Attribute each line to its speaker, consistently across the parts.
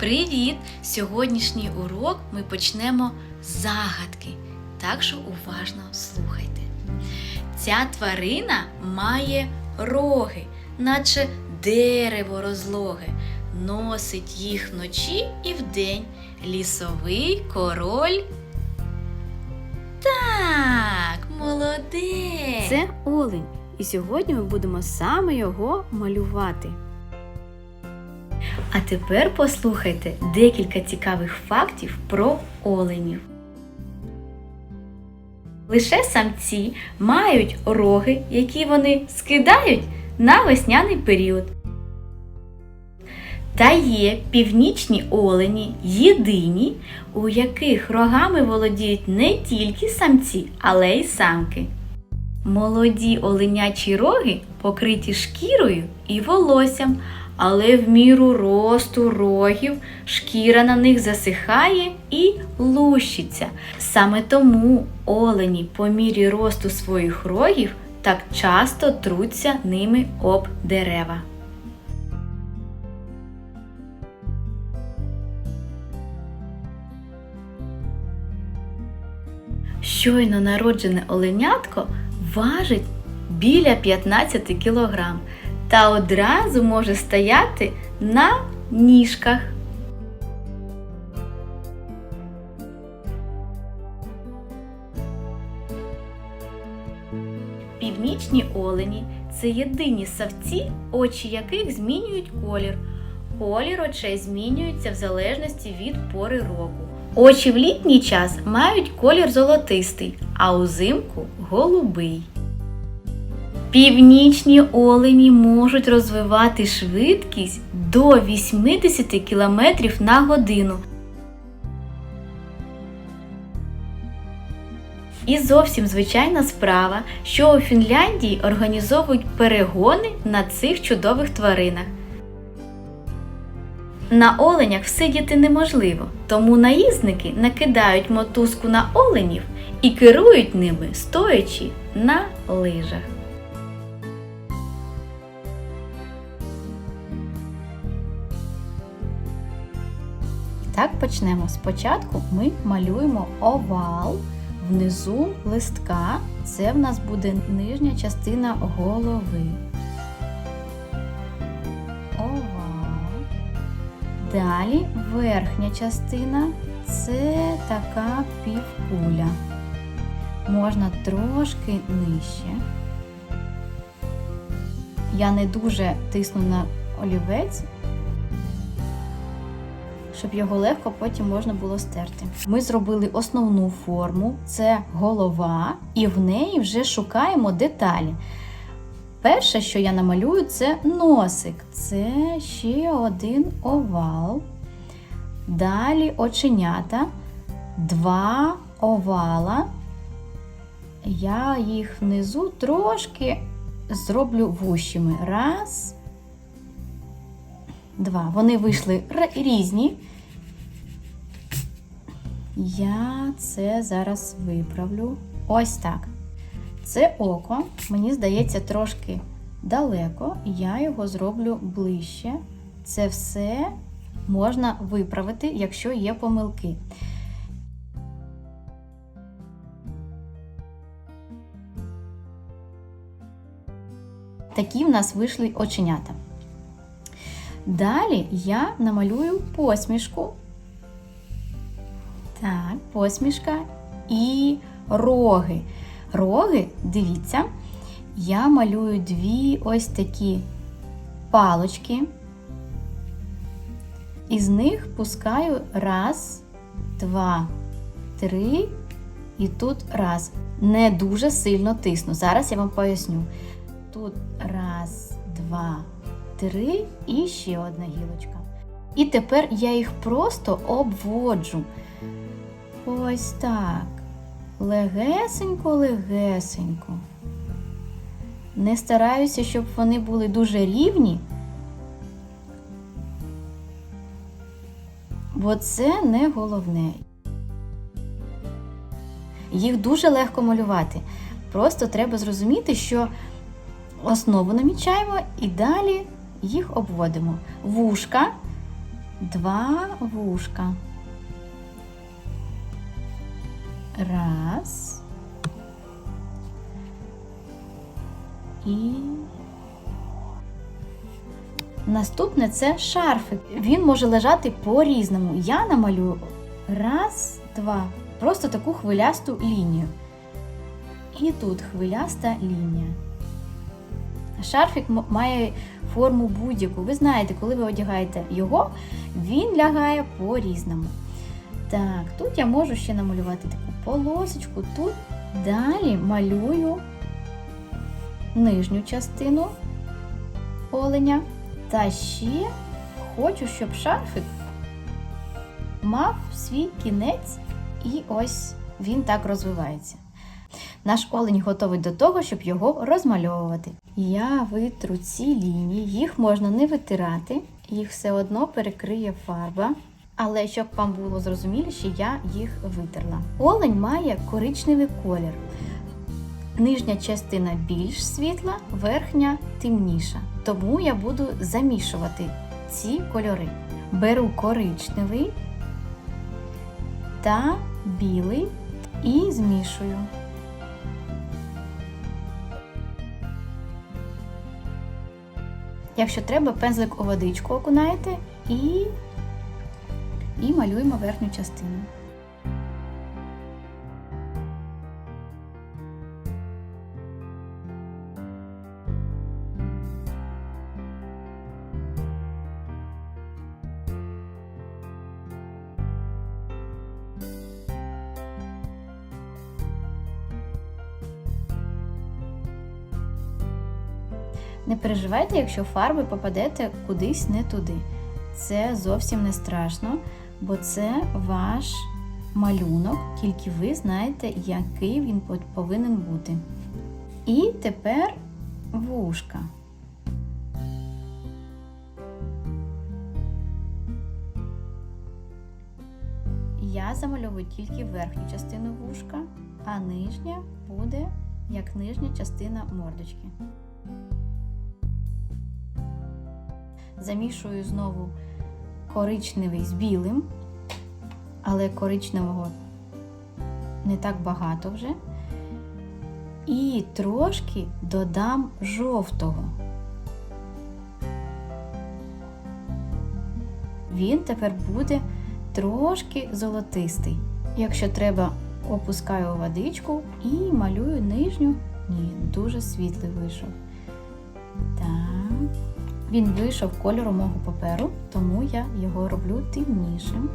Speaker 1: Привіт! Сьогоднішній урок ми почнемо з загадки, так що уважно слухайте. Ця тварина має роги, наче дерево розлоге, носить їх вночі і вдень. Лісовий король. Так, молодець!
Speaker 2: Це олень, і сьогодні ми будемо саме його малювати.
Speaker 1: А тепер послухайте декілька цікавих фактів про оленів. Лише самці мають роги, які вони скидають на весняний період. Та є північні олені єдині, у яких рогами володіють не тільки самці, але й самки. Молоді оленячі роги покриті шкірою і волоссям, але в міру росту рогів шкіра на них засихає і лущиться. Саме тому олені по мірі росту своїх рогів так часто труться ними об дерева. Щойно народжене оленятко важить біля 15 кг та одразу може стояти на ніжках. Північні олені це єдині савці, очі яких змінюють колір. Колір очей змінюється в залежності від пори року. Очі в літній час мають колір золотистий, а узимку голубий. Північні олені можуть розвивати швидкість до 80 км на годину. І зовсім звичайна справа, що у Фінляндії організовують перегони на цих чудових тваринах. На оленях всидіти неможливо, тому наїзники накидають мотузку на оленів і керують ними, стоячи на лижах.
Speaker 2: Так почнемо. Спочатку ми малюємо овал внизу листка. Це в нас буде нижня частина голови. Овал. Далі верхня частина це така півкуля. Можна трошки нижче. Я не дуже тисну на олівець, щоб його легко потім можна було стерти. Ми зробили основну форму, це голова, і в неї вже шукаємо деталі. Перше, що я намалюю, це носик. Це ще один овал. Далі оченята, два овала. Я їх внизу трошки зроблю вущими. Раз, два. Вони вийшли різні. Я це зараз виправлю. Ось так. Це око, мені здається, трошки далеко. Я його зроблю ближче. Це все можна виправити, якщо є помилки. Такі в нас вийшли оченята. Далі я намалюю посмішку. Так, посмішка і роги. Роги, дивіться, я малюю дві ось такі палочки. Із них пускаю раз, два, три і тут раз. Не дуже сильно тисну. Зараз я вам поясню. Тут раз, два, три і ще одна гілочка. І тепер я їх просто обводжу. Ось так. Легесенько, легесенько. Не стараюся, щоб вони були дуже рівні, бо це не головне. Їх дуже легко малювати. Просто треба зрозуміти, що основу намічаємо і далі їх обводимо. Вушка два вушка. Раз. І наступне це шарфик. Він може лежати по-різному. Я намалюю раз, два. Просто таку хвилясту лінію. І тут хвиляста лінія. Шарфік має форму будь-яку. Ви знаєте, коли ви одягаєте його, він лягає по-різному. Так, тут я можу ще намалювати таку полосочку. Тут далі малюю нижню частину оленя. Та ще хочу, щоб шарфик мав свій кінець, і ось він так розвивається. Наш олень готовий до того, щоб його розмальовувати. Я витру ці лінії, їх можна не витирати, їх все одно перекриє фарба. Але щоб вам було зрозуміліше, я їх витерла. Олень має коричневий колір. Нижня частина більш світла, верхня темніша. Тому я буду замішувати ці кольори. Беру коричневий та білий і змішую. Якщо треба, пензлик у водичку окунаєте і, і малюємо верхню частину. Не переживайте, якщо фарби попадете кудись не туди. Це зовсім не страшно, бо це ваш малюнок, тільки ви знаєте, який він повинен бути. І тепер вушка. Я замальовую тільки верхню частину вушка, а нижня буде як нижня частина мордочки. Замішую знову коричневий з білим, але коричневого не так багато вже. І трошки додам жовтого. Він тепер буде трошки золотистий. Якщо треба, опускаю водичку і малюю нижню. Ні, дуже світлий вийшов. Так. Він вийшов кольору мого паперу, тому я його роблю темнішим.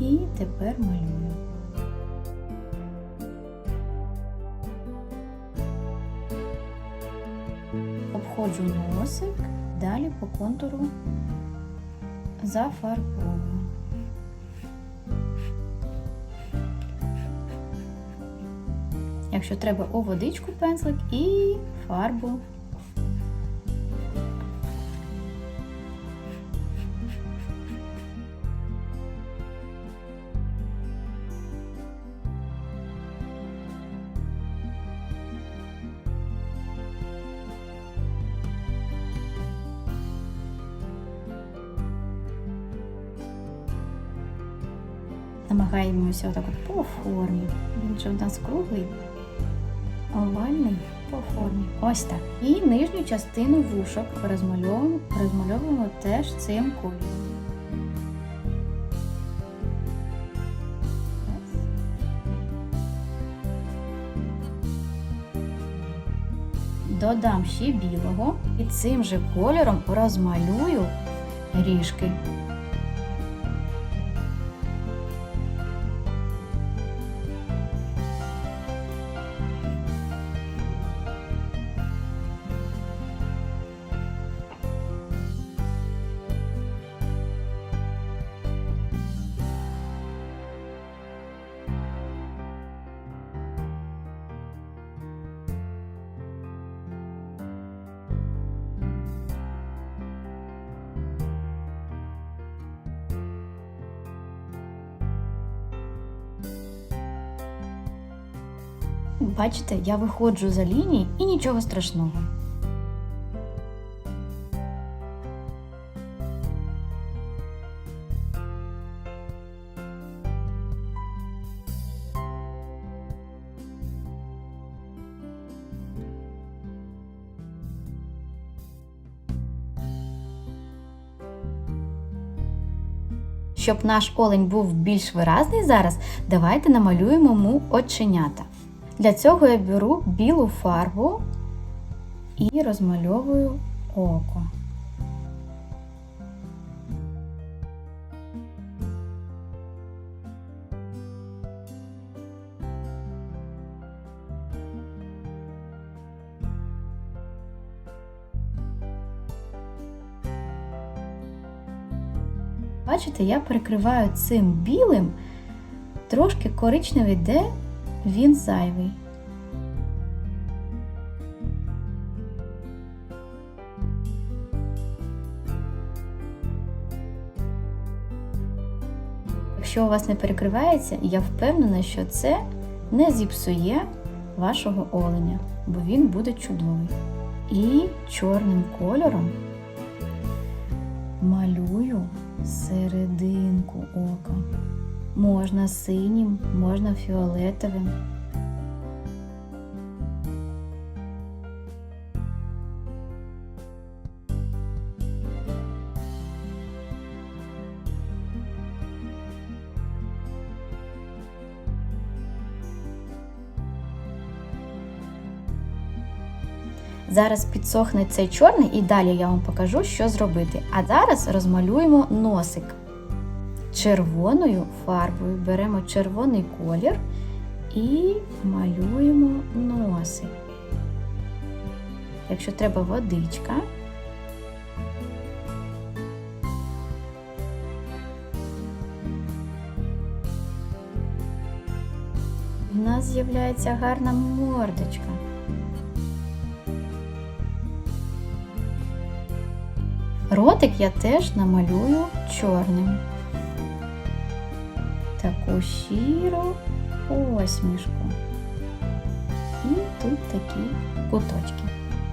Speaker 2: І тепер малюю. Обходжу носик, далі по контуру зафарбовую. Якщо треба у водичку пензлик і фарбу намагаємося отак от по формі. Він же в нас круглий, овальний по формі. Ось так. І нижню частину вушок розмальовуємо, розмальовуємо теж цим кольором. Додам ще білого і цим же кольором розмалюю ріжки. Бачите, я виходжу за лінії і нічого страшного. Щоб наш олень був більш виразний зараз, давайте намалюємо му оченята. Для цього я беру білу фарбу і розмальовую око. Бачите, я перекриваю цим білим трошки коричневий, де він зайвий. Якщо у вас не перекривається, я впевнена, що це не зіпсує вашого оленя, бо він буде чудовий. І чорним кольором малюю серединку ока. Можна синім, можна фіолетовим. Зараз підсохне цей чорний і далі я вам покажу, що зробити. А зараз розмалюємо носик. Червоною фарбою беремо червоний колір і малюємо носик. Якщо треба водичка, в нас з'являється гарна мордочка. Ротик я теж намалюю чорним. Таку щиру посмішку. І тут такі куточки.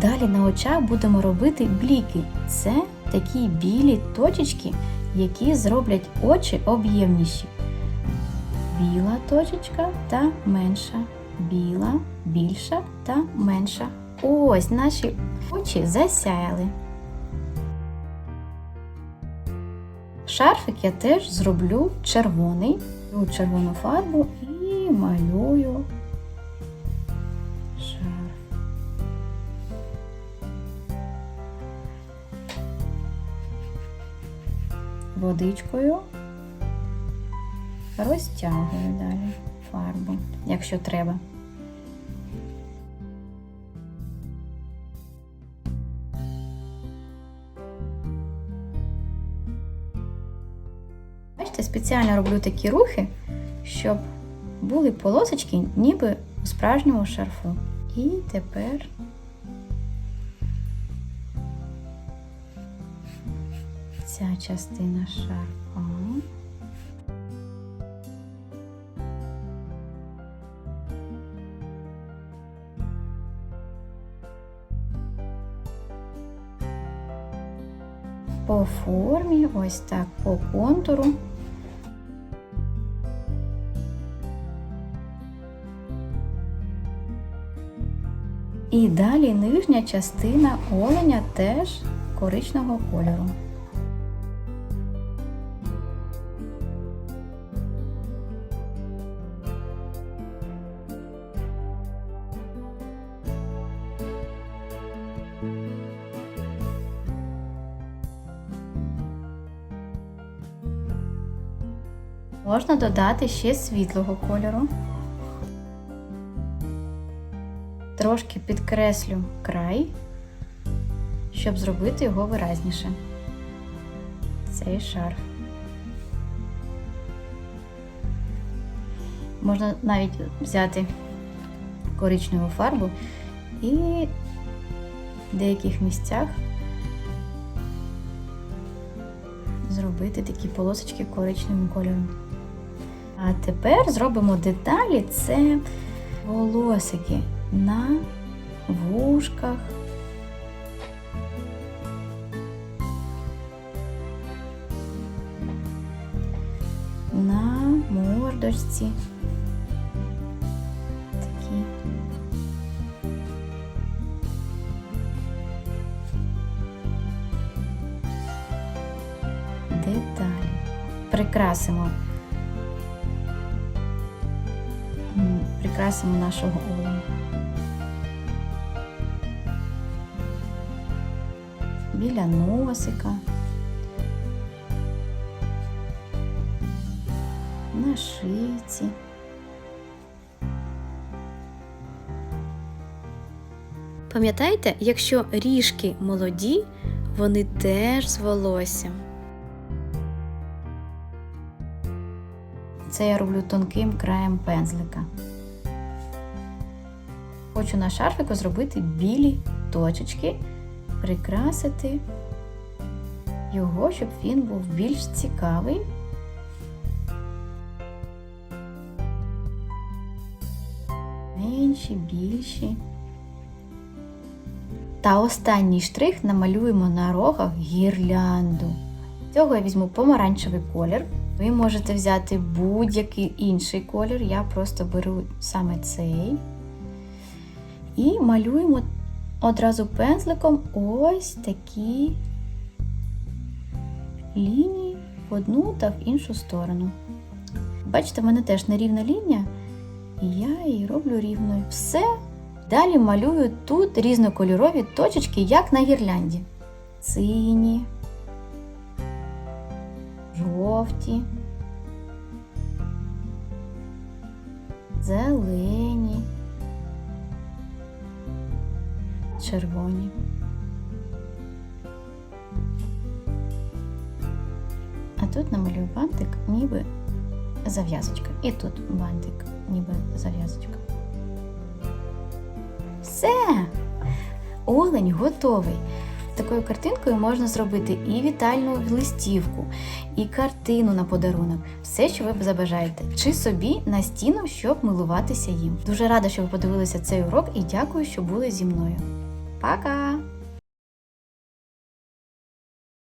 Speaker 2: Далі на очах будемо робити бліки. Це такі білі точечки, які зроблять очі об'ємніші. Біла точечка та менша. Біла, більша та менша. Ось наші очі засяяли. Шарфик я теж зроблю червоний. Беру червону фарбу і малюю шарф. Водичкою розтягую далі фарбу, якщо треба. Бачите, спеціально роблю такі рухи, щоб були полосочки, ніби у справжньому шарфу. І тепер ця частина шарфа. По формі, ось так, по контуру. І далі нижня частина оленя теж коричного кольору. Можна додати ще світлого кольору. Трошки підкреслю край, щоб зробити його виразніше. Цей шарф. Можна навіть взяти коричневу фарбу і в деяких місцях зробити такі полосочки коричневим кольором. А тепер зробимо деталі це волосики на вушках. На мордочці. Такі. Деталі. прикрасимо. Прикрасимо нашого оленя. Біля носика. На шиці.
Speaker 1: Пам'ятаєте, якщо ріжки молоді, вони теж з волоссям.
Speaker 2: Це я роблю тонким краєм пензлика. Хочу на шарфику зробити білі точечки, прикрасити його, щоб він був більш цікавий. Менші, більші. Та останній штрих намалюємо на рогах гірлянду. Цього я візьму помаранчевий колір. Ви можете взяти будь-який інший колір. Я просто беру саме цей. І малюємо одразу пензликом ось такі лінії в одну та в іншу сторону. Бачите, в мене теж нерівна лінія, і я її роблю рівною. Все. Далі малюю тут різнокольорові точечки, як на гірлянді. Сині, жовті, зелені, червоні. А тут намалюю бантик, ніби зав'язочка. І тут бантик, ніби зав'язочка. Все! Олень готовий. Такою картинкою можна зробити і вітальну листівку, і картину на подарунок, все, що ви забажаєте, чи собі на стіну, щоб милуватися їм. Дуже рада, що ви подивилися цей урок і дякую, що були зі мною. Пока!